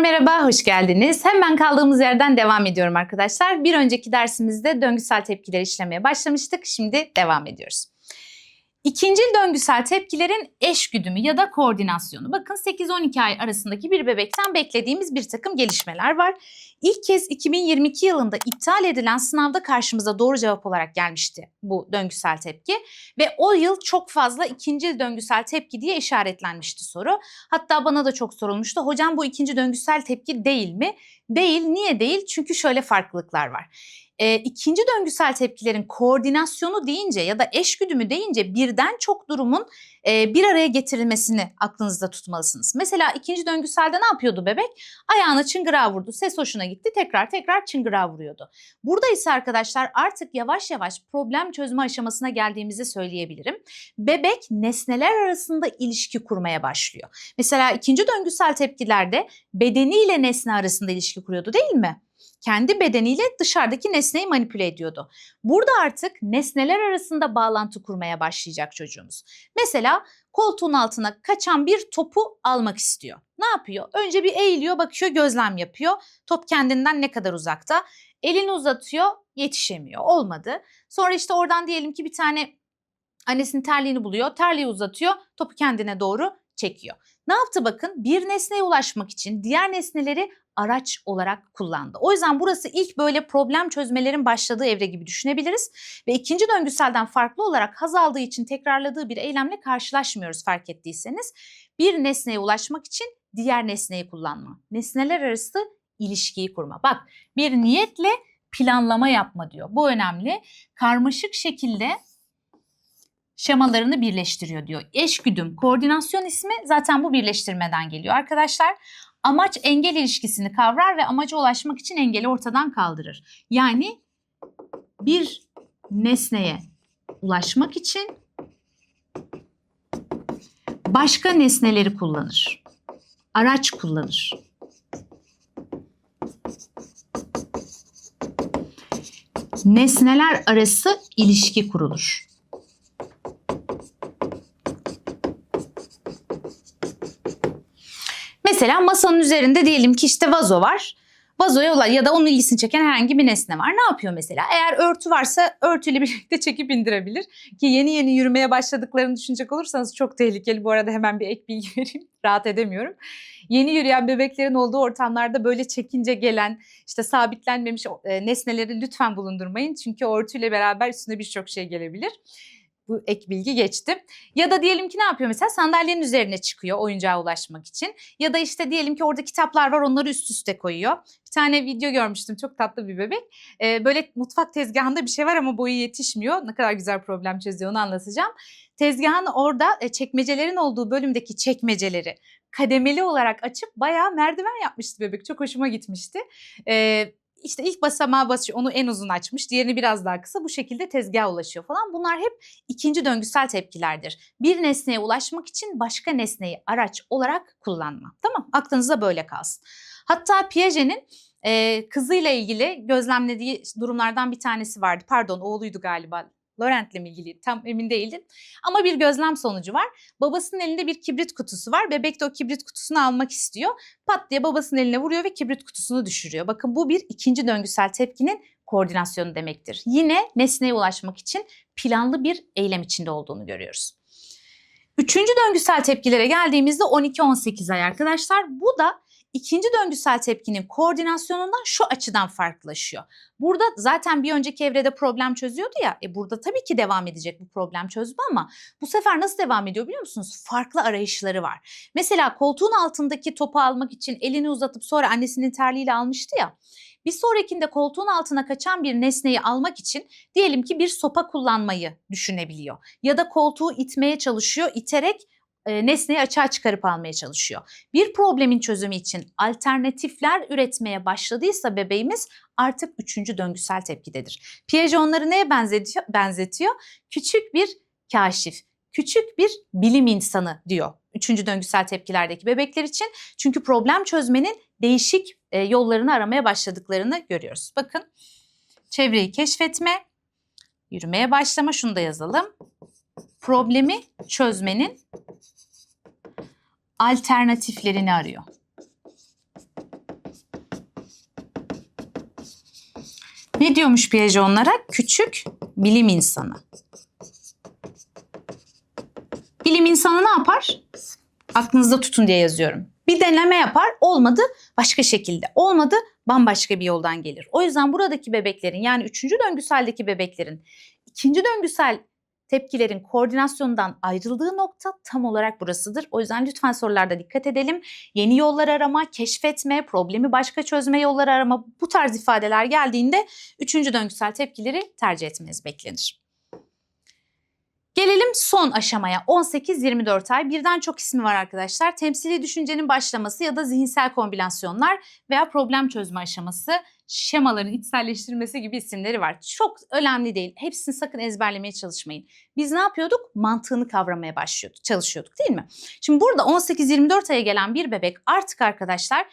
merhaba, hoş geldiniz. Hemen kaldığımız yerden devam ediyorum arkadaşlar. Bir önceki dersimizde döngüsel tepkileri işlemeye başlamıştık. Şimdi devam ediyoruz. İkinci döngüsel tepkilerin eş güdümü ya da koordinasyonu. Bakın 8-12 ay arasındaki bir bebekten beklediğimiz bir takım gelişmeler var. İlk kez 2022 yılında iptal edilen sınavda karşımıza doğru cevap olarak gelmişti bu döngüsel tepki. Ve o yıl çok fazla ikinci döngüsel tepki diye işaretlenmişti soru. Hatta bana da çok sorulmuştu. Hocam bu ikinci döngüsel tepki değil mi? Değil. Niye değil? Çünkü şöyle farklılıklar var. E, ikinci döngüsel tepkilerin koordinasyonu deyince ya da eş güdümü deyince birden çok durumun e, bir araya getirilmesini aklınızda tutmalısınız. Mesela ikinci döngüselde ne yapıyordu bebek? Ayağına çıngırağı vurdu, ses hoşuna gitti, tekrar tekrar çıngırağı vuruyordu. Burada ise arkadaşlar artık yavaş yavaş problem çözme aşamasına geldiğimizi söyleyebilirim. Bebek nesneler arasında ilişki kurmaya başlıyor. Mesela ikinci döngüsel tepkilerde bedeniyle nesne arasında ilişki kuruyordu değil mi? Kendi bedeniyle dışarıdaki nesneyi manipüle ediyordu. Burada artık nesneler arasında bağlantı kurmaya başlayacak çocuğumuz. Mesela koltuğun altına kaçan bir topu almak istiyor. Ne yapıyor? Önce bir eğiliyor, bakıyor, gözlem yapıyor. Top kendinden ne kadar uzakta? Elini uzatıyor, yetişemiyor. Olmadı. Sonra işte oradan diyelim ki bir tane annesinin terliğini buluyor, terliği uzatıyor, topu kendine doğru çekiyor. Ne yaptı bakın? Bir nesneye ulaşmak için diğer nesneleri araç olarak kullandı. O yüzden burası ilk böyle problem çözmelerin başladığı evre gibi düşünebiliriz. Ve ikinci döngüselden farklı olarak haz aldığı için tekrarladığı bir eylemle karşılaşmıyoruz fark ettiyseniz. Bir nesneye ulaşmak için diğer nesneyi kullanma. Nesneler arası ilişkiyi kurma. Bak bir niyetle planlama yapma diyor. Bu önemli. Karmaşık şekilde şemalarını birleştiriyor diyor. Eşgüdüm, koordinasyon ismi zaten bu birleştirmeden geliyor arkadaşlar. Amaç engel ilişkisini kavrar ve amaca ulaşmak için engeli ortadan kaldırır. Yani bir nesneye ulaşmak için başka nesneleri kullanır. Araç kullanır. Nesneler arası ilişki kurulur. Mesela masanın üzerinde diyelim ki işte vazo var. Vazoya olan ya da onun ilgisini çeken herhangi bir nesne var. Ne yapıyor mesela? Eğer örtü varsa örtüyle birlikte çekip indirebilir. Ki yeni yeni yürümeye başladıklarını düşünecek olursanız çok tehlikeli. Bu arada hemen bir ek bilgi vereyim. Rahat edemiyorum. Yeni yürüyen bebeklerin olduğu ortamlarda böyle çekince gelen işte sabitlenmemiş e, nesneleri lütfen bulundurmayın. Çünkü örtüyle beraber üstüne birçok şey gelebilir bu ek bilgi geçti. Ya da diyelim ki ne yapıyor mesela sandalyenin üzerine çıkıyor oyuncağa ulaşmak için. Ya da işte diyelim ki orada kitaplar var onları üst üste koyuyor. Bir tane video görmüştüm çok tatlı bir bebek. Ee, böyle mutfak tezgahında bir şey var ama boyu yetişmiyor. Ne kadar güzel problem çözüyor onu anlatacağım. Tezgahın orada e, çekmecelerin olduğu bölümdeki çekmeceleri kademeli olarak açıp bayağı merdiven yapmıştı bebek. Çok hoşuma gitmişti. Ee, işte ilk basamağı basıyor onu en uzun açmış diğerini biraz daha kısa bu şekilde tezgaha ulaşıyor falan. Bunlar hep ikinci döngüsel tepkilerdir. Bir nesneye ulaşmak için başka nesneyi araç olarak kullanma. Tamam aklınızda böyle kalsın. Hatta Piaget'in e, kızıyla ilgili gözlemlediği durumlardan bir tanesi vardı. Pardon oğluydu galiba. Laurent'le mi ilgili tam emin değildim. Ama bir gözlem sonucu var. Babasının elinde bir kibrit kutusu var. Bebek de o kibrit kutusunu almak istiyor. Pat diye babasının eline vuruyor ve kibrit kutusunu düşürüyor. Bakın bu bir ikinci döngüsel tepkinin koordinasyonu demektir. Yine nesneye ulaşmak için planlı bir eylem içinde olduğunu görüyoruz. Üçüncü döngüsel tepkilere geldiğimizde 12-18 ay arkadaşlar. Bu da ikinci döngüsel tepkinin koordinasyonundan şu açıdan farklılaşıyor. Burada zaten bir önceki evrede problem çözüyordu ya. E burada tabii ki devam edecek bu problem çözme ama bu sefer nasıl devam ediyor biliyor musunuz? Farklı arayışları var. Mesela koltuğun altındaki topu almak için elini uzatıp sonra annesinin terliğiyle almıştı ya. Bir sonrakinde koltuğun altına kaçan bir nesneyi almak için diyelim ki bir sopa kullanmayı düşünebiliyor. Ya da koltuğu itmeye çalışıyor, iterek e, nesneyi açığa çıkarıp almaya çalışıyor. Bir problemin çözümü için alternatifler üretmeye başladıysa bebeğimiz artık üçüncü döngüsel tepkidedir. Piaget onları neye benzetiyor? Küçük bir kaşif, küçük bir bilim insanı diyor. Üçüncü döngüsel tepkilerdeki bebekler için. Çünkü problem çözmenin değişik e, yollarını aramaya başladıklarını görüyoruz. Bakın çevreyi keşfetme, yürümeye başlama şunu da yazalım. Problemi çözmenin alternatiflerini arıyor. Ne diyormuş Piaget onlara? Küçük bilim insanı. Bilim insanı ne yapar? Aklınızda tutun diye yazıyorum. Bir deneme yapar, olmadı başka şekilde, olmadı bambaşka bir yoldan gelir. O yüzden buradaki bebeklerin yani üçüncü döngüseldeki bebeklerin ikinci döngüsel tepkilerin koordinasyondan ayrıldığı nokta tam olarak burasıdır. O yüzden lütfen sorularda dikkat edelim. Yeni yollar arama, keşfetme, problemi başka çözme yolları arama bu tarz ifadeler geldiğinde üçüncü döngüsel tepkileri tercih etmeniz beklenir. Gelelim son aşamaya 18-24 ay birden çok ismi var arkadaşlar. Temsili düşüncenin başlaması ya da zihinsel kombinasyonlar veya problem çözme aşaması, şemaların içselleştirmesi gibi isimleri var. Çok önemli değil. Hepsini sakın ezberlemeye çalışmayın. Biz ne yapıyorduk? Mantığını kavramaya başlıyorduk, çalışıyorduk değil mi? Şimdi burada 18-24 aya gelen bir bebek artık arkadaşlar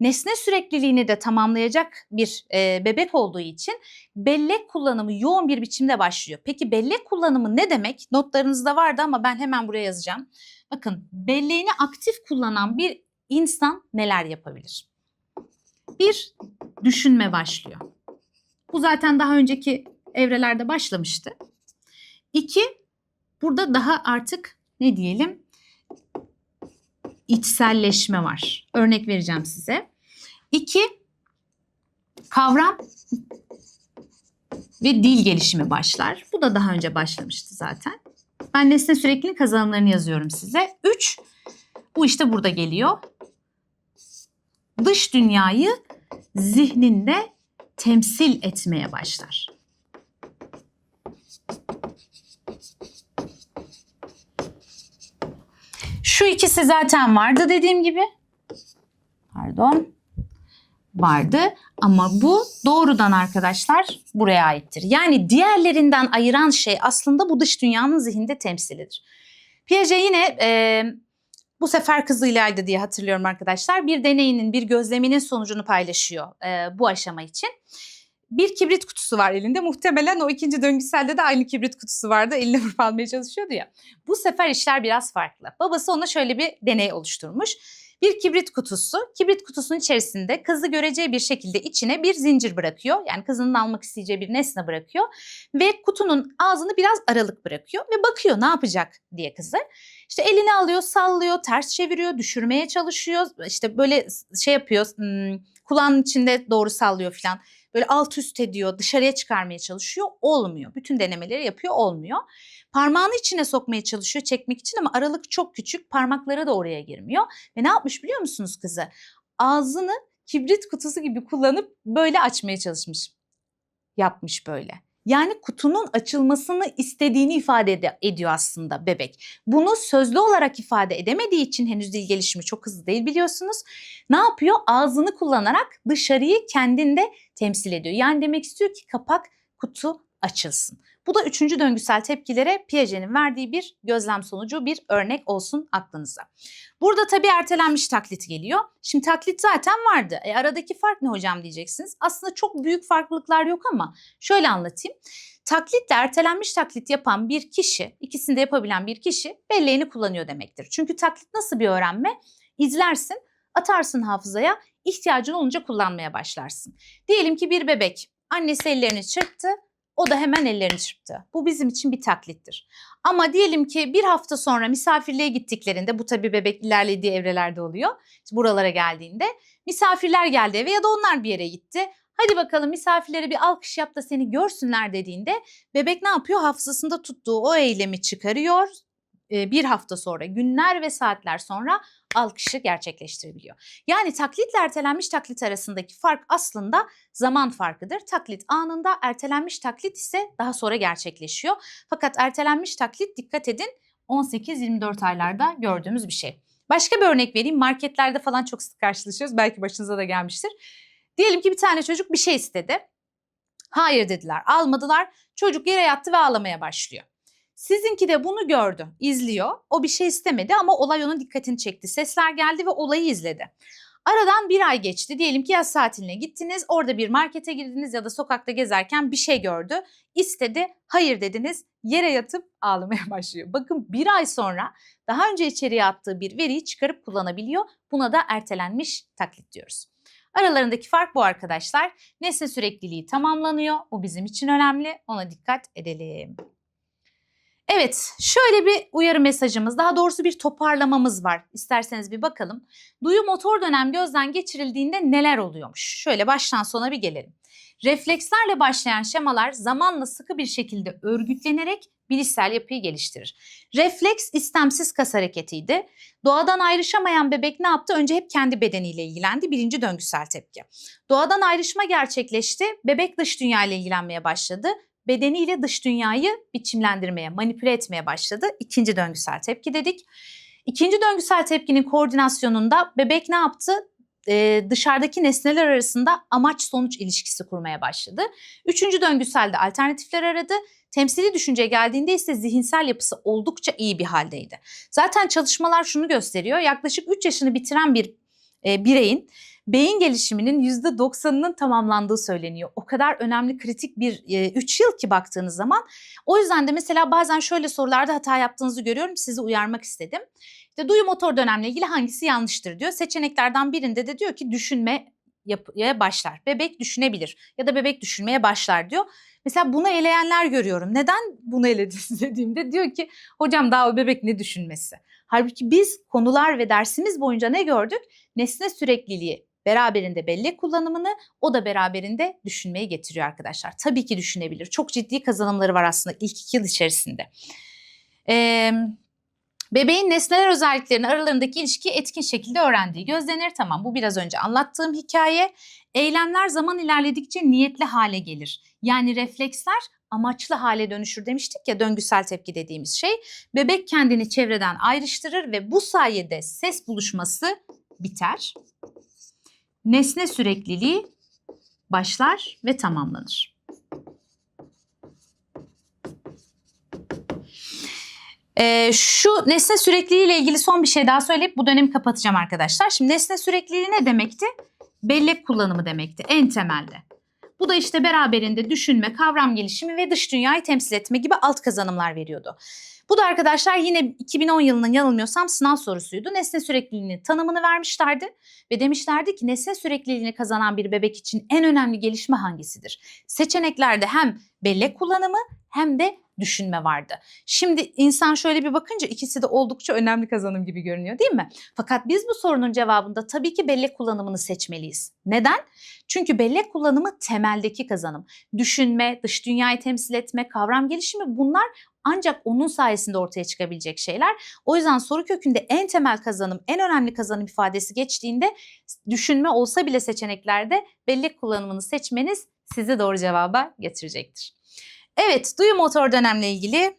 nesne sürekliliğini de tamamlayacak bir e, bebek olduğu için bellek kullanımı yoğun bir biçimde başlıyor. Peki bellek kullanımı ne demek? Notlarınızda vardı ama ben hemen buraya yazacağım. Bakın belleğini aktif kullanan bir insan neler yapabilir? Bir, düşünme başlıyor. Bu zaten daha önceki evrelerde başlamıştı. İki, burada daha artık ne diyelim içselleşme var. Örnek vereceğim size. İki, kavram ve dil gelişimi başlar. Bu da daha önce başlamıştı zaten. Ben nesne sürekliliğin kazanımlarını yazıyorum size. Üç, bu işte burada geliyor. Dış dünyayı zihninde temsil etmeye başlar. Şu ikisi zaten vardı dediğim gibi. Pardon. Vardı ama bu doğrudan arkadaşlar buraya aittir. Yani diğerlerinden ayıran şey aslında bu dış dünyanın zihinde temsilidir. Piaget yine e, bu sefer kızıylaydı diye hatırlıyorum arkadaşlar. Bir deneyinin, bir gözleminin sonucunu paylaşıyor e, bu aşama için. Bir kibrit kutusu var elinde. Muhtemelen o ikinci döngüselde de aynı kibrit kutusu vardı. Eline vurup almaya çalışıyordu ya. Bu sefer işler biraz farklı. Babası ona şöyle bir deney oluşturmuş. Bir kibrit kutusu, kibrit kutusunun içerisinde kızı göreceği bir şekilde içine bir zincir bırakıyor. Yani kızının almak isteyeceği bir nesne bırakıyor. Ve kutunun ağzını biraz aralık bırakıyor ve bakıyor ne yapacak diye kızı. İşte elini alıyor, sallıyor, ters çeviriyor, düşürmeye çalışıyor. İşte böyle şey yapıyor, kulağının içinde doğru sallıyor falan. Böyle alt üst ediyor, dışarıya çıkarmaya çalışıyor. Olmuyor. Bütün denemeleri yapıyor, olmuyor. Parmağını içine sokmaya çalışıyor çekmek için ama aralık çok küçük. Parmakları da oraya girmiyor. Ve ne yapmış biliyor musunuz kızı? Ağzını kibrit kutusu gibi kullanıp böyle açmaya çalışmış. Yapmış böyle. Yani kutunun açılmasını istediğini ifade ed- ediyor aslında bebek. Bunu sözlü olarak ifade edemediği için henüz dil gelişimi çok hızlı değil biliyorsunuz. Ne yapıyor? Ağzını kullanarak dışarıyı kendinde temsil ediyor. Yani demek istiyor ki kapak kutu açılsın. Bu da üçüncü döngüsel tepkilere Piaget'in verdiği bir gözlem sonucu bir örnek olsun aklınıza. Burada tabii ertelenmiş taklit geliyor. Şimdi taklit zaten vardı. E, aradaki fark ne hocam diyeceksiniz. Aslında çok büyük farklılıklar yok ama şöyle anlatayım. Taklitle ertelenmiş taklit yapan bir kişi, ikisini de yapabilen bir kişi belleğini kullanıyor demektir. Çünkü taklit nasıl bir öğrenme? İzlersin, atarsın hafızaya, ihtiyacın olunca kullanmaya başlarsın. Diyelim ki bir bebek annesi ellerini çırptı, o da hemen ellerini çırptı. Bu bizim için bir taklittir. Ama diyelim ki bir hafta sonra misafirliğe gittiklerinde bu tabii bebek ilerlediği evrelerde oluyor. İşte buralara geldiğinde misafirler geldi eve ya da onlar bir yere gitti. Hadi bakalım misafirlere bir alkış yap da seni görsünler dediğinde bebek ne yapıyor? Hafızasında tuttuğu o eylemi çıkarıyor. Ee, bir hafta sonra, günler ve saatler sonra alkışı gerçekleştirebiliyor. Yani taklitle ertelenmiş taklit arasındaki fark aslında zaman farkıdır. Taklit anında, ertelenmiş taklit ise daha sonra gerçekleşiyor. Fakat ertelenmiş taklit dikkat edin 18-24 aylarda gördüğümüz bir şey. Başka bir örnek vereyim. Marketlerde falan çok sık karşılaşıyoruz. Belki başınıza da gelmiştir. Diyelim ki bir tane çocuk bir şey istedi. Hayır dediler, almadılar. Çocuk yere yattı ve ağlamaya başlıyor. Sizinki de bunu gördü, izliyor. O bir şey istemedi ama olay onun dikkatini çekti. Sesler geldi ve olayı izledi. Aradan bir ay geçti. Diyelim ki yaz tatiline gittiniz. Orada bir markete girdiniz ya da sokakta gezerken bir şey gördü. İstedi, hayır dediniz. Yere yatıp ağlamaya başlıyor. Bakın bir ay sonra daha önce içeriye attığı bir veriyi çıkarıp kullanabiliyor. Buna da ertelenmiş taklit diyoruz. Aralarındaki fark bu arkadaşlar. Nesne sürekliliği tamamlanıyor. Bu bizim için önemli. Ona dikkat edelim. Evet, şöyle bir uyarı mesajımız, daha doğrusu bir toparlamamız var. İsterseniz bir bakalım. Duyu motor dönem gözden geçirildiğinde neler oluyormuş? Şöyle baştan sona bir gelelim. Reflekslerle başlayan şemalar zamanla sıkı bir şekilde örgütlenerek bilişsel yapıyı geliştirir. Refleks istemsiz kas hareketiydi. Doğadan ayrışamayan bebek ne yaptı? Önce hep kendi bedeniyle ilgilendi. Birinci döngüsel tepki. Doğadan ayrışma gerçekleşti. Bebek dış dünya ile ilgilenmeye başladı. Bedeniyle dış dünyayı biçimlendirmeye, manipüle etmeye başladı. İkinci döngüsel tepki dedik. İkinci döngüsel tepkinin koordinasyonunda bebek ne yaptı? Ee, dışarıdaki nesneler arasında amaç sonuç ilişkisi kurmaya başladı. Üçüncü döngüselde alternatifler aradı. Temsili düşünce geldiğinde ise zihinsel yapısı oldukça iyi bir haldeydi. Zaten çalışmalar şunu gösteriyor. Yaklaşık 3 yaşını bitiren bir e, bireyin beyin gelişiminin %90'ının tamamlandığı söyleniyor. O kadar önemli kritik bir 3 yıl ki baktığınız zaman. O yüzden de mesela bazen şöyle sorularda hata yaptığınızı görüyorum. Sizi uyarmak istedim. İşte duyu motor dönemle ilgili hangisi yanlıştır diyor. Seçeneklerden birinde de diyor ki düşünme yapıya başlar. Bebek düşünebilir ya da bebek düşünmeye başlar diyor. Mesela bunu eleyenler görüyorum. Neden bunu elediniz dediğimde diyor ki hocam daha o bebek ne düşünmesi? Halbuki biz konular ve dersimiz boyunca ne gördük? Nesne sürekliliği beraberinde bellek kullanımını o da beraberinde düşünmeyi getiriyor arkadaşlar. Tabii ki düşünebilir. Çok ciddi kazanımları var aslında ilk iki yıl içerisinde. Ee, bebeğin nesneler özelliklerini aralarındaki ilişkiyi etkin şekilde öğrendiği gözlenir. Tamam bu biraz önce anlattığım hikaye. Eylemler zaman ilerledikçe niyetli hale gelir. Yani refleksler amaçlı hale dönüşür demiştik ya döngüsel tepki dediğimiz şey. Bebek kendini çevreden ayrıştırır ve bu sayede ses buluşması biter. Nesne sürekliliği başlar ve tamamlanır. Ee, şu nesne sürekliliği ile ilgili son bir şey daha söyleyip bu dönemi kapatacağım arkadaşlar. Şimdi nesne sürekliliği ne demekti? Bellek kullanımı demekti en temelde. Bu da işte beraberinde düşünme, kavram gelişimi ve dış dünyayı temsil etme gibi alt kazanımlar veriyordu. Bu da arkadaşlar yine 2010 yılının yanılmıyorsam sınav sorusuydu. Nesne sürekliliğinin tanımını vermişlerdi ve demişlerdi ki nesne sürekliliğini kazanan bir bebek için en önemli gelişme hangisidir? Seçeneklerde hem bellek kullanımı hem de düşünme vardı. Şimdi insan şöyle bir bakınca ikisi de oldukça önemli kazanım gibi görünüyor değil mi? Fakat biz bu sorunun cevabında tabii ki bellek kullanımını seçmeliyiz. Neden? Çünkü bellek kullanımı temeldeki kazanım. Düşünme, dış dünyayı temsil etme, kavram gelişimi bunlar ancak onun sayesinde ortaya çıkabilecek şeyler. O yüzden soru kökünde en temel kazanım, en önemli kazanım ifadesi geçtiğinde düşünme olsa bile seçeneklerde bellek kullanımını seçmeniz sizi doğru cevaba getirecektir. Evet, duyu motor dönemle ilgili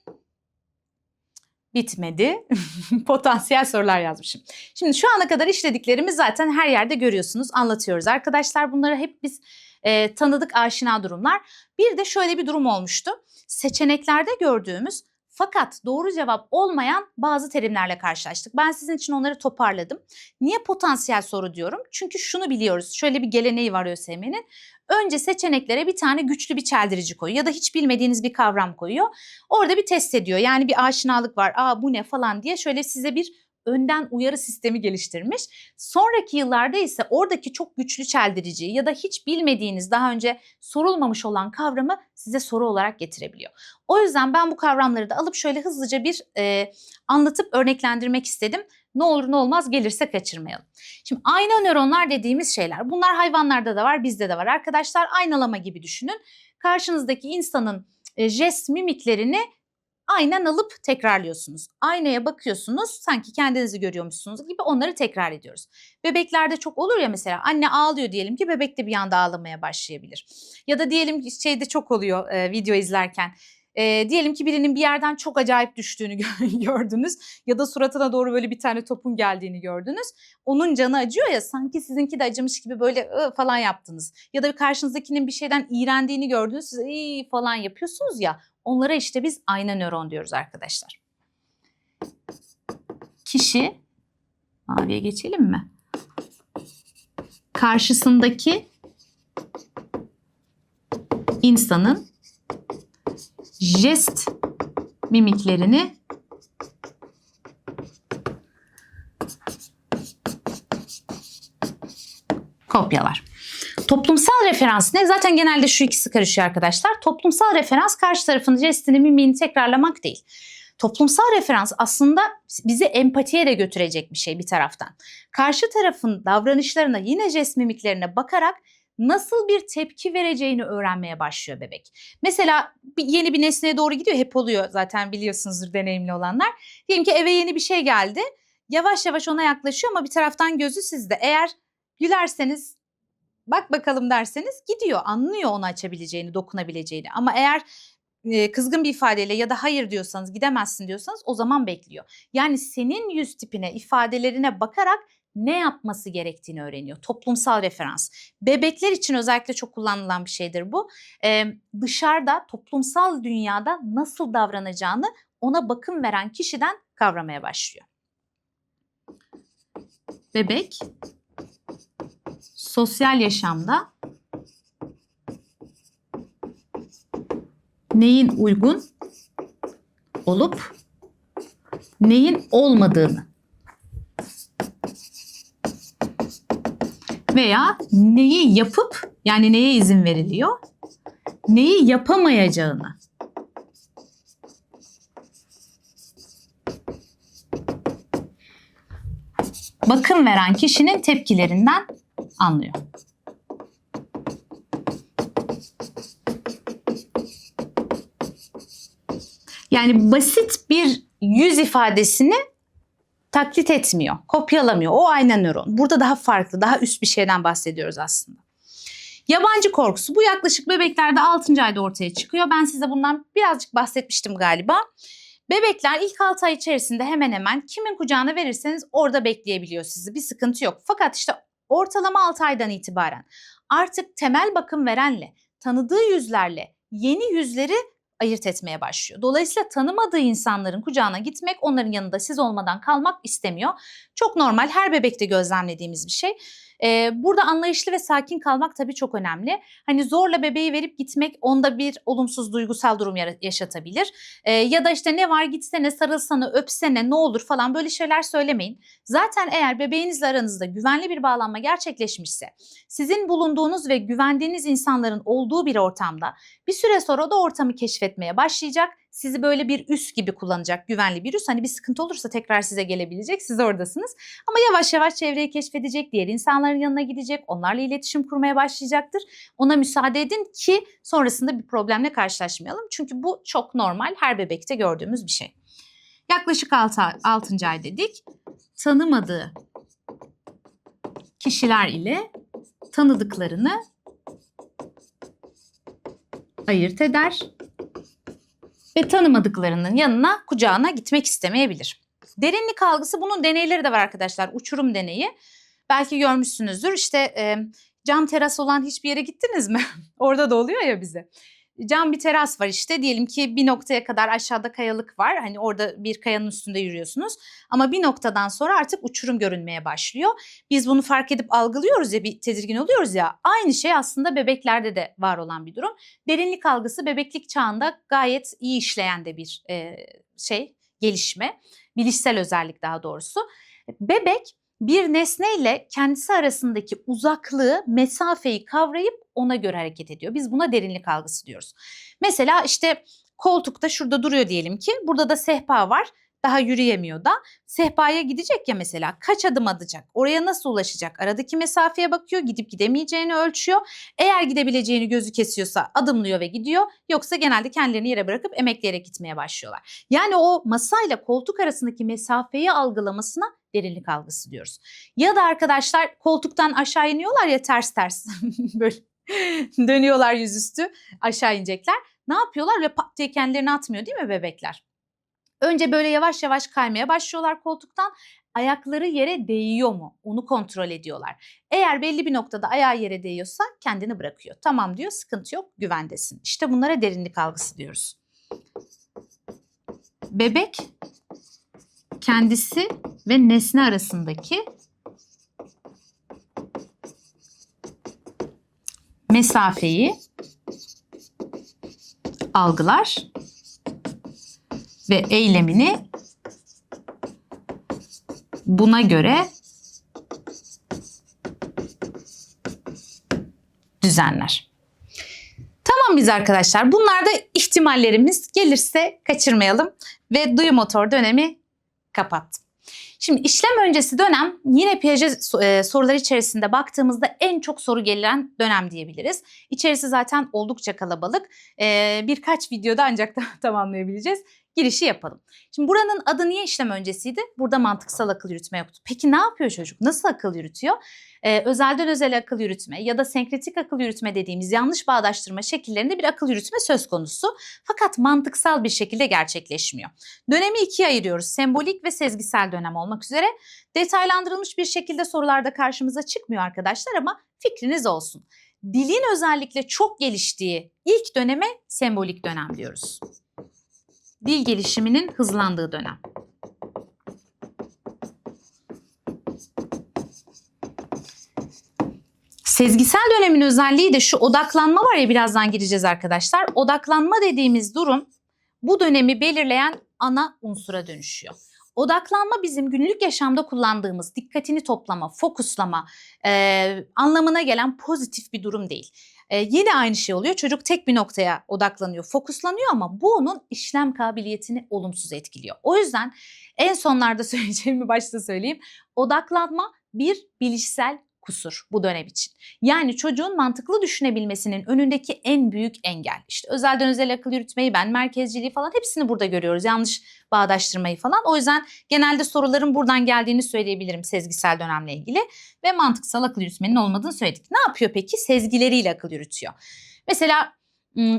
bitmedi. Potansiyel sorular yazmışım. Şimdi şu ana kadar işlediklerimiz zaten her yerde görüyorsunuz, anlatıyoruz. Arkadaşlar bunları hep biz e, tanıdık, aşina durumlar. Bir de şöyle bir durum olmuştu. Seçeneklerde gördüğümüz fakat doğru cevap olmayan bazı terimlerle karşılaştık. Ben sizin için onları toparladım. Niye potansiyel soru diyorum? Çünkü şunu biliyoruz. Şöyle bir geleneği var ÖSYM'nin. Önce seçeneklere bir tane güçlü bir çeldirici koyuyor ya da hiç bilmediğiniz bir kavram koyuyor. Orada bir test ediyor. Yani bir aşinalık var. Aa bu ne falan diye şöyle size bir önden uyarı sistemi geliştirmiş. Sonraki yıllarda ise oradaki çok güçlü çeldirici ya da hiç bilmediğiniz daha önce sorulmamış olan kavramı size soru olarak getirebiliyor. O yüzden ben bu kavramları da alıp şöyle hızlıca bir e, anlatıp örneklendirmek istedim. Ne olur ne olmaz gelirse kaçırmayalım. Şimdi ayna nöronlar dediğimiz şeyler bunlar hayvanlarda da var bizde de var arkadaşlar. Aynalama gibi düşünün. Karşınızdaki insanın e, jest mimiklerini aynen alıp tekrarlıyorsunuz. Aynaya bakıyorsunuz sanki kendinizi görüyormuşsunuz gibi onları tekrar ediyoruz. Bebeklerde çok olur ya mesela anne ağlıyor diyelim ki bebek de bir anda ağlamaya başlayabilir. Ya da diyelim ki şeyde çok oluyor e, video izlerken. E, diyelim ki birinin bir yerden çok acayip düştüğünü gördünüz ya da suratına doğru böyle bir tane topun geldiğini gördünüz. Onun canı acıyor ya sanki sizinki de acımış gibi böyle falan yaptınız. Ya da karşınızdakinin bir şeyden iğrendiğini gördünüz siz iyi falan yapıyorsunuz ya Onlara işte biz ayna nöron diyoruz arkadaşlar. Kişi maviye geçelim mi? Karşısındaki insanın jest mimiklerini kopyalar. Toplumsal referans ne? Zaten genelde şu ikisi karışıyor arkadaşlar. Toplumsal referans karşı tarafın jestini, mimiğini tekrarlamak değil. Toplumsal referans aslında bizi empatiye de götürecek bir şey bir taraftan. Karşı tarafın davranışlarına yine jest mimiklerine bakarak nasıl bir tepki vereceğini öğrenmeye başlıyor bebek. Mesela bir, yeni bir nesneye doğru gidiyor. Hep oluyor zaten biliyorsunuzdur deneyimli olanlar. Diyelim ki eve yeni bir şey geldi. Yavaş yavaş ona yaklaşıyor ama bir taraftan gözü sizde. Eğer gülerseniz bak bakalım derseniz gidiyor. Anlıyor onu açabileceğini, dokunabileceğini. Ama eğer e, kızgın bir ifadeyle ya da hayır diyorsanız gidemezsin diyorsanız o zaman bekliyor. Yani senin yüz tipine, ifadelerine bakarak ne yapması gerektiğini öğreniyor. Toplumsal referans. Bebekler için özellikle çok kullanılan bir şeydir bu. Ee, dışarıda, toplumsal dünyada nasıl davranacağını ona bakım veren kişiden kavramaya başlıyor. Bebek sosyal yaşamda neyin uygun olup neyin olmadığını veya neyi yapıp yani neye izin veriliyor, neyi yapamayacağını. Bakım veren kişinin tepkilerinden anlıyor. Yani basit bir yüz ifadesini taklit etmiyor, kopyalamıyor. O aynen nöron. Burada daha farklı, daha üst bir şeyden bahsediyoruz aslında. Yabancı korkusu bu yaklaşık bebeklerde 6. ayda ortaya çıkıyor. Ben size bundan birazcık bahsetmiştim galiba. Bebekler ilk 6 ay içerisinde hemen hemen kimin kucağına verirseniz orada bekleyebiliyor sizi. Bir sıkıntı yok. Fakat işte ortalama 6 aydan itibaren artık temel bakım verenle, tanıdığı yüzlerle yeni yüzleri ayırt etmeye başlıyor. Dolayısıyla tanımadığı insanların kucağına gitmek, onların yanında siz olmadan kalmak istemiyor. Çok normal, her bebekte gözlemlediğimiz bir şey. Ee, burada anlayışlı ve sakin kalmak tabii çok önemli. Hani zorla bebeği verip gitmek onda bir olumsuz duygusal durum yaşatabilir. Ee, ya da işte ne var gitsene, sarılsana, öpsene, ne olur falan böyle şeyler söylemeyin. Zaten eğer bebeğinizle aranızda güvenli bir bağlanma gerçekleşmişse, sizin bulunduğunuz ve güvendiğiniz insanların olduğu bir ortamda bir süre sonra da ortamı keşfetmeye başlayacak. Sizi böyle bir üs gibi kullanacak, güvenli bir üs. Hani bir sıkıntı olursa tekrar size gelebilecek, siz oradasınız. Ama yavaş yavaş çevreyi keşfedecek, diğer insanların yanına gidecek, onlarla iletişim kurmaya başlayacaktır. Ona müsaade edin ki sonrasında bir problemle karşılaşmayalım. Çünkü bu çok normal, her bebekte gördüğümüz bir şey. Yaklaşık 6, 6. ay dedik. Tanımadığı kişiler ile tanıdıklarını ayırt eder ve tanımadıklarının yanına, kucağına gitmek istemeyebilir. Derinlik algısı bunun deneyleri de var arkadaşlar. Uçurum deneyi. Belki görmüşsünüzdür. İşte e, cam teras olan hiçbir yere gittiniz mi? Orada da oluyor ya bize. Cam bir teras var işte diyelim ki bir noktaya kadar aşağıda kayalık var. Hani orada bir kayanın üstünde yürüyorsunuz. Ama bir noktadan sonra artık uçurum görünmeye başlıyor. Biz bunu fark edip algılıyoruz ya bir tedirgin oluyoruz ya. Aynı şey aslında bebeklerde de var olan bir durum. Derinlik algısı bebeklik çağında gayet iyi işleyen de bir e, şey gelişme. Bilişsel özellik daha doğrusu. Bebek bir nesneyle kendisi arasındaki uzaklığı, mesafeyi kavrayıp ona göre hareket ediyor. Biz buna derinlik algısı diyoruz. Mesela işte koltukta şurada duruyor diyelim ki. Burada da sehpa var. Daha yürüyemiyor da. Sehpaya gidecek ya mesela. Kaç adım atacak? Oraya nasıl ulaşacak? Aradaki mesafeye bakıyor. Gidip gidemeyeceğini ölçüyor. Eğer gidebileceğini gözü kesiyorsa adımlıyor ve gidiyor. Yoksa genelde kendilerini yere bırakıp emekleyerek gitmeye başlıyorlar. Yani o masayla koltuk arasındaki mesafeyi algılamasına derinlik algısı diyoruz. Ya da arkadaşlar koltuktan aşağı iniyorlar ya ters ters böyle dönüyorlar yüzüstü aşağı inecekler. Ne yapıyorlar ve pat diye kendilerini atmıyor değil mi bebekler? Önce böyle yavaş yavaş kaymaya başlıyorlar koltuktan. Ayakları yere değiyor mu? Onu kontrol ediyorlar. Eğer belli bir noktada ayağı yere değiyorsa kendini bırakıyor. Tamam diyor, sıkıntı yok, güvendesin. İşte bunlara derinlik algısı diyoruz. Bebek kendisi ve nesne arasındaki mesafeyi algılar ve eylemini buna göre düzenler. Tamam biz arkadaşlar. Bunlar da ihtimallerimiz. Gelirse kaçırmayalım. Ve duyu motor dönemi kapattım. Şimdi işlem öncesi dönem yine Piaget e, soruları içerisinde baktığımızda en çok soru gelen dönem diyebiliriz. İçerisi zaten oldukça kalabalık. E, birkaç videoda ancak tamamlayabileceğiz. Girişi yapalım. Şimdi buranın adı niye işlem öncesiydi? Burada mantıksal akıl yürütme yoktu. Peki ne yapıyor çocuk? Nasıl akıl yürütüyor? Ee, özelden özele akıl yürütme ya da senkretik akıl yürütme dediğimiz yanlış bağdaştırma şekillerinde bir akıl yürütme söz konusu. Fakat mantıksal bir şekilde gerçekleşmiyor. Dönemi ikiye ayırıyoruz. Sembolik ve sezgisel dönem olmak üzere. Detaylandırılmış bir şekilde sorularda karşımıza çıkmıyor arkadaşlar ama fikriniz olsun. Dilin özellikle çok geliştiği ilk döneme sembolik dönem diyoruz. Dil gelişiminin hızlandığı dönem. Sezgisel dönemin özelliği de şu odaklanma var ya birazdan gireceğiz arkadaşlar. Odaklanma dediğimiz durum bu dönemi belirleyen ana unsura dönüşüyor. Odaklanma bizim günlük yaşamda kullandığımız dikkatini toplama, fokuslama e, anlamına gelen pozitif bir durum değil. E, yine aynı şey oluyor. Çocuk tek bir noktaya odaklanıyor, fokuslanıyor ama bu onun işlem kabiliyetini olumsuz etkiliyor. O yüzden en sonlarda söyleyeceğimi başta söyleyeyim. Odaklanma bir bilişsel kusur bu dönem için. Yani çocuğun mantıklı düşünebilmesinin önündeki en büyük engel. İşte özelden özel akıl yürütmeyi, ben merkezciliği falan hepsini burada görüyoruz. Yanlış bağdaştırmayı falan. O yüzden genelde soruların buradan geldiğini söyleyebilirim sezgisel dönemle ilgili. Ve mantıksal akıl yürütmenin olmadığını söyledik. Ne yapıyor peki? Sezgileriyle akıl yürütüyor. Mesela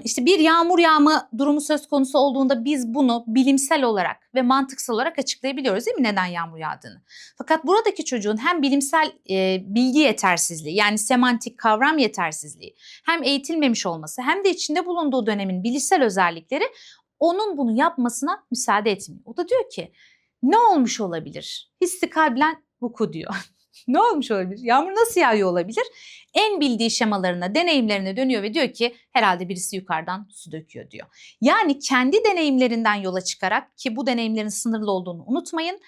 işte bir yağmur yağma durumu söz konusu olduğunda biz bunu bilimsel olarak ve mantıksal olarak açıklayabiliyoruz değil mi neden yağmur yağdığını. Fakat buradaki çocuğun hem bilimsel e, bilgi yetersizliği yani semantik kavram yetersizliği hem eğitilmemiş olması hem de içinde bulunduğu dönemin bilişsel özellikleri onun bunu yapmasına müsaade etmiyor. O da diyor ki ne olmuş olabilir? Hissi kalbilen vuku diyor. ne olmuş olabilir? Yağmur nasıl yağıyor olabilir? En bildiği şemalarına, deneyimlerine dönüyor ve diyor ki herhalde birisi yukarıdan su döküyor diyor. Yani kendi deneyimlerinden yola çıkarak ki bu deneyimlerin sınırlı olduğunu unutmayın.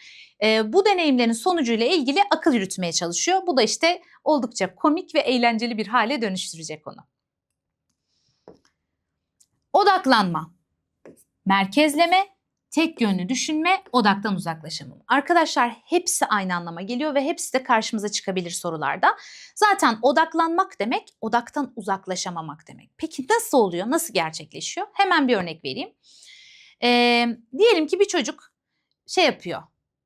E, bu deneyimlerin sonucuyla ilgili akıl yürütmeye çalışıyor. Bu da işte oldukça komik ve eğlenceli bir hale dönüştürecek onu. Odaklanma, merkezleme tek yönlü düşünme, odaktan uzaklaşamam. Arkadaşlar hepsi aynı anlama geliyor ve hepsi de karşımıza çıkabilir sorularda. Zaten odaklanmak demek odaktan uzaklaşamamak demek. Peki nasıl oluyor? Nasıl gerçekleşiyor? Hemen bir örnek vereyim. Ee, diyelim ki bir çocuk şey yapıyor.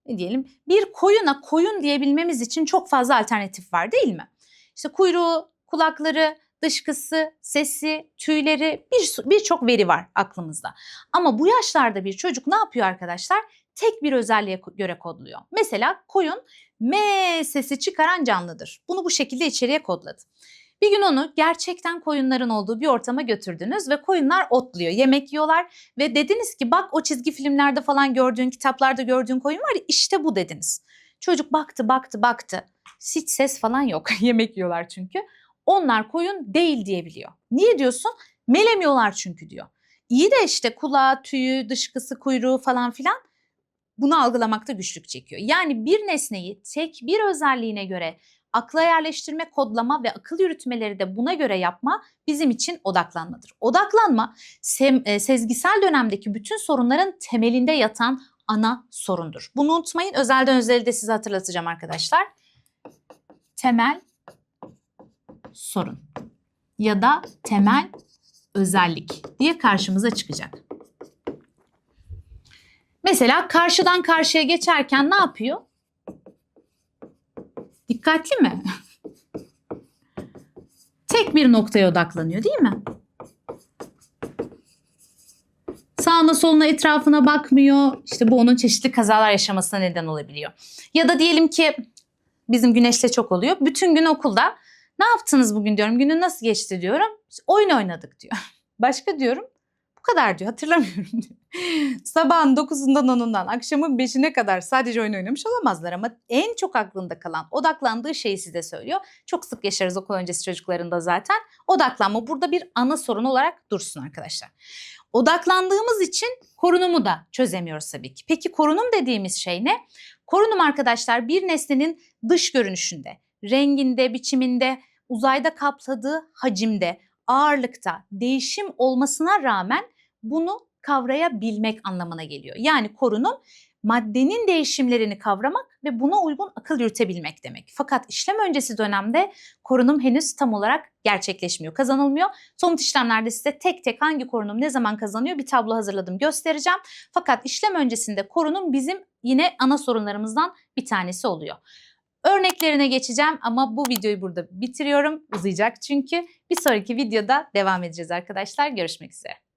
Ne diyelim? Bir koyuna koyun diyebilmemiz için çok fazla alternatif var değil mi? İşte kuyruğu, kulakları, dışkısı, sesi, tüyleri bir birçok veri var aklımızda. Ama bu yaşlarda bir çocuk ne yapıyor arkadaşlar? Tek bir özelliğe göre kodluyor. Mesela koyun M sesi çıkaran canlıdır. Bunu bu şekilde içeriye kodladı. Bir gün onu gerçekten koyunların olduğu bir ortama götürdünüz ve koyunlar otluyor, yemek yiyorlar ve dediniz ki bak o çizgi filmlerde falan gördüğün, kitaplarda gördüğün koyun var ya işte bu dediniz. Çocuk baktı, baktı, baktı. Hiç ses falan yok. yemek yiyorlar çünkü onlar koyun değil diyebiliyor. Niye diyorsun? Melemiyorlar çünkü diyor. İyi de işte kulağı, tüyü, dışkısı, kuyruğu falan filan bunu algılamakta güçlük çekiyor. Yani bir nesneyi tek bir özelliğine göre akla yerleştirme, kodlama ve akıl yürütmeleri de buna göre yapma bizim için odaklanmadır. Odaklanma sem, e, sezgisel dönemdeki bütün sorunların temelinde yatan ana sorundur. Bunu unutmayın. Özelden özeli de size hatırlatacağım arkadaşlar. Temel sorun ya da temel özellik diye karşımıza çıkacak. Mesela karşıdan karşıya geçerken ne yapıyor? Dikkatli mi? Tek bir noktaya odaklanıyor değil mi? Sağına soluna etrafına bakmıyor. İşte bu onun çeşitli kazalar yaşamasına neden olabiliyor. Ya da diyelim ki bizim güneşle çok oluyor. Bütün gün okulda ne yaptınız bugün diyorum. Günün nasıl geçti diyorum. Oyun oynadık diyor. Başka diyorum. Bu kadar diyor. Hatırlamıyorum diyor. Sabahın 9'undan 10'undan akşamın 5'ine kadar sadece oyun oynamış olamazlar ama en çok aklında kalan, odaklandığı şeyi size söylüyor. Çok sık yaşarız okul öncesi çocuklarında zaten. Odaklanma burada bir ana sorun olarak dursun arkadaşlar. Odaklandığımız için korunumu da çözemiyoruz tabii ki. Peki korunum dediğimiz şey ne? Korunum arkadaşlar bir nesnenin dış görünüşünde, renginde, biçiminde uzayda kapladığı hacimde, ağırlıkta değişim olmasına rağmen bunu kavrayabilmek anlamına geliyor. Yani korunum maddenin değişimlerini kavramak ve buna uygun akıl yürütebilmek demek. Fakat işlem öncesi dönemde korunum henüz tam olarak gerçekleşmiyor, kazanılmıyor. Somut işlemlerde size tek tek hangi korunum ne zaman kazanıyor bir tablo hazırladım göstereceğim. Fakat işlem öncesinde korunum bizim yine ana sorunlarımızdan bir tanesi oluyor. Örneklerine geçeceğim ama bu videoyu burada bitiriyorum. Uzayacak çünkü. Bir sonraki videoda devam edeceğiz arkadaşlar. Görüşmek üzere.